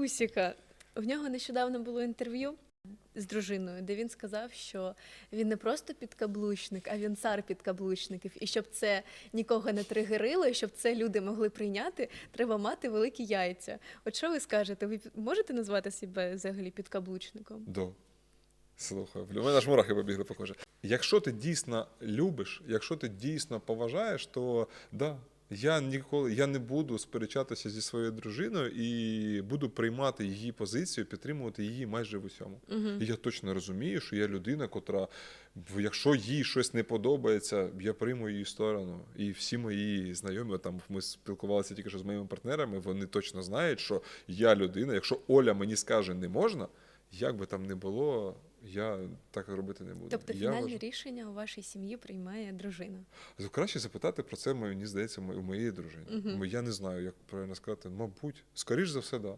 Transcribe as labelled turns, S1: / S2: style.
S1: Русіка. В нього нещодавно було інтерв'ю з дружиною, де він сказав, що він не просто підкаблучник, а він цар підкаблучників. І щоб це нікого не тригерило, і щоб це люди могли прийняти, треба мати великі яйця. От що ви скажете? Ви можете назвати себе взагалі підкаблучником?
S2: До. Слухай, у мене аж мурахи побігли по кожі. Якщо ти дійсно любиш, якщо ти дійсно поважаєш, то да, я ніколи я не буду сперечатися зі своєю дружиною і буду приймати її позицію, підтримувати її майже в усьому. І я точно розумію, що я людина, котра, якщо їй щось не подобається, я прийму її сторону. І всі мої знайомі, там ми спілкувалися тільки що з моїми партнерами, вони точно знають, що я людина. Якщо Оля мені скаже не можна, як би там не було, я так робити не буду.
S1: Тобто
S2: Я
S1: фінальне
S2: вважаю-
S1: рішення у вашій сім'ї приймає дружина.
S2: Краще запитати про це, мені здається, у моєї дружини. Бо Я не знаю, як правильно сказати. Мабуть, скоріш за все, да.